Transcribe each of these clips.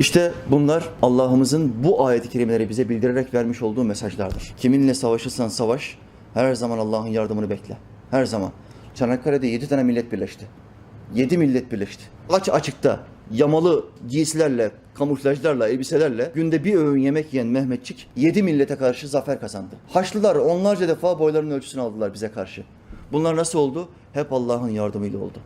İşte bunlar Allah'ımızın bu ayet-i kerimeleri bize bildirerek vermiş olduğu mesajlardır. Kiminle savaşırsan savaş, her zaman Allah'ın yardımını bekle. Her zaman. Çanakkale'de 7 tane millet birleşti. 7 millet birleşti. Aç açıkta yamalı giysilerle, kamuflajlarla, elbiselerle günde bir öğün yemek yiyen Mehmetçik 7 millete karşı zafer kazandı. Haçlılar onlarca defa boylarının ölçüsünü aldılar bize karşı. Bunlar nasıl oldu? Hep Allah'ın yardımıyla oldu.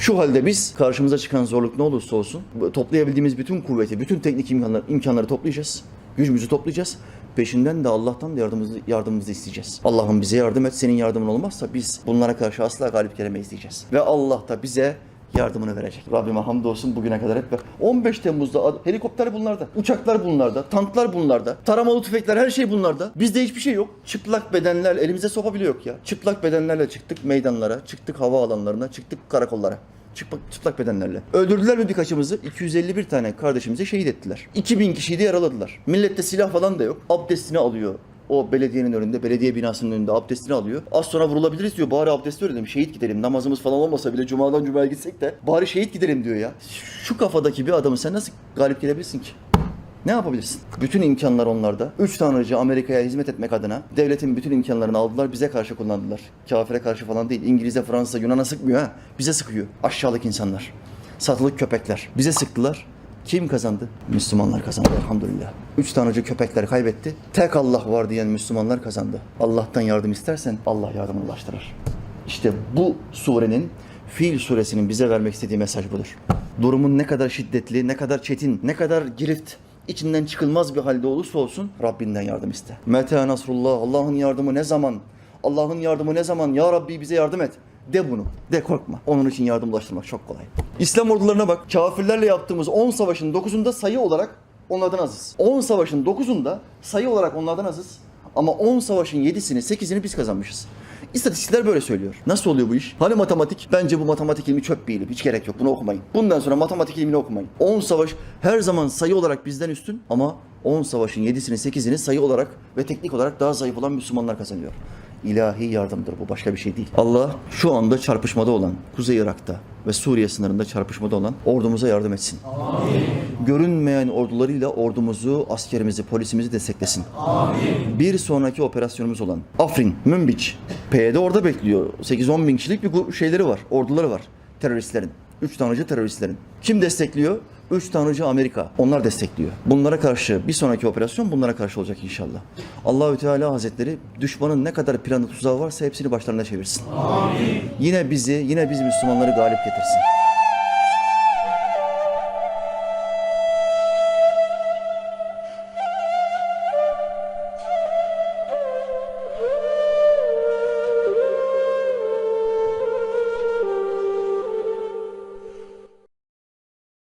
Şu halde biz karşımıza çıkan zorluk ne olursa olsun toplayabildiğimiz bütün kuvveti, bütün teknik imkanları, imkanları toplayacağız. Gücümüzü toplayacağız. Peşinden de Allah'tan da yardımımızı, yardımımızı isteyeceğiz. Allah'ım bize yardım et. Senin yardımın olmazsa biz bunlara karşı asla galip gelemeyiz diyeceğiz. Ve Allah da bize yardımını verecek. Rabbime hamdolsun bugüne kadar hep ver. 15 Temmuz'da helikopter bunlarda, uçaklar bunlarda, tanklar bunlarda, taramalı tüfekler her şey bunlarda. Bizde hiçbir şey yok. Çıplak bedenler, elimizde sopa bile yok ya. Çıplak bedenlerle çıktık meydanlara, çıktık hava alanlarına, çıktık karakollara. Çıplak, çıplak bedenlerle. Öldürdüler mi birkaçımızı? 251 tane kardeşimizi şehit ettiler. 2000 kişiyi de yaraladılar. Millette silah falan da yok. Abdestini alıyor. O belediyenin önünde, belediye binasının önünde abdestini alıyor. Az sonra vurulabiliriz diyor. Bari abdesti öğrenelim, şehit gidelim. Namazımız falan olmasa bile cumadan cumaya gitsek de bari şehit gidelim diyor ya. Şu kafadaki bir adamı sen nasıl galip gelebilirsin ki? Ne yapabilirsin? Bütün imkanlar onlarda. Üç tanrıcı Amerika'ya hizmet etmek adına devletin bütün imkanlarını aldılar, bize karşı kullandılar. Kafire karşı falan değil. İngiliz'e, Fransa, Yunan'a sıkmıyor ha. Bize sıkıyor. Aşağılık insanlar. Satılık köpekler. Bize sıktılar. Kim kazandı? Müslümanlar kazandı elhamdülillah. Üç tanrıcı köpekler kaybetti. Tek Allah var diyen Müslümanlar kazandı. Allah'tan yardım istersen Allah yardımını ulaştırır. İşte bu surenin Fil suresinin bize vermek istediği mesaj budur. Durumun ne kadar şiddetli, ne kadar çetin, ne kadar girift, içinden çıkılmaz bir halde olursa olsun Rabbinden yardım iste. Meta nasrullah, Allah'ın yardımı ne zaman? Allah'ın yardımı ne zaman? Ya Rabbi bize yardım et. De bunu. De korkma. Onun için yardım ulaştırmak çok kolay. İslam ordularına bak. Kafirlerle yaptığımız 10 savaşın 9'unda sayı olarak onlardan azız. 10 savaşın 9'unda sayı olarak onlardan azız. Ama 10 savaşın 7'sini 8'ini biz kazanmışız. İstatistikler böyle söylüyor. Nasıl oluyor bu iş? Hani matematik? Bence bu matematik ilmi çöp bir ilim. Hiç gerek yok. Bunu okumayın. Bundan sonra matematik ilmini okumayın. 10 savaş her zaman sayı olarak bizden üstün ama 10 savaşın 7'sini 8'ini sayı olarak ve teknik olarak daha zayıf olan Müslümanlar kazanıyor. İlahi yardımdır bu başka bir şey değil. Allah şu anda çarpışmada olan Kuzey Irak'ta ve Suriye sınırında çarpışmada olan ordumuza yardım etsin. Görünmeyen ordularıyla ordumuzu, askerimizi, polisimizi desteklesin. Bir sonraki operasyonumuz olan Afrin, Münbiç, PYD orada bekliyor. 8-10 bin kişilik bir grup şeyleri var, orduları var teröristlerin. Üç tanrıcı teröristlerin. Kim destekliyor? Üç tanrıcı Amerika. Onlar destekliyor. Bunlara karşı bir sonraki operasyon bunlara karşı olacak inşallah. Allahü Teala Hazretleri düşmanın ne kadar planı tuzağı varsa hepsini başlarına çevirsin. Yine bizi, yine biz Müslümanları galip getirsin.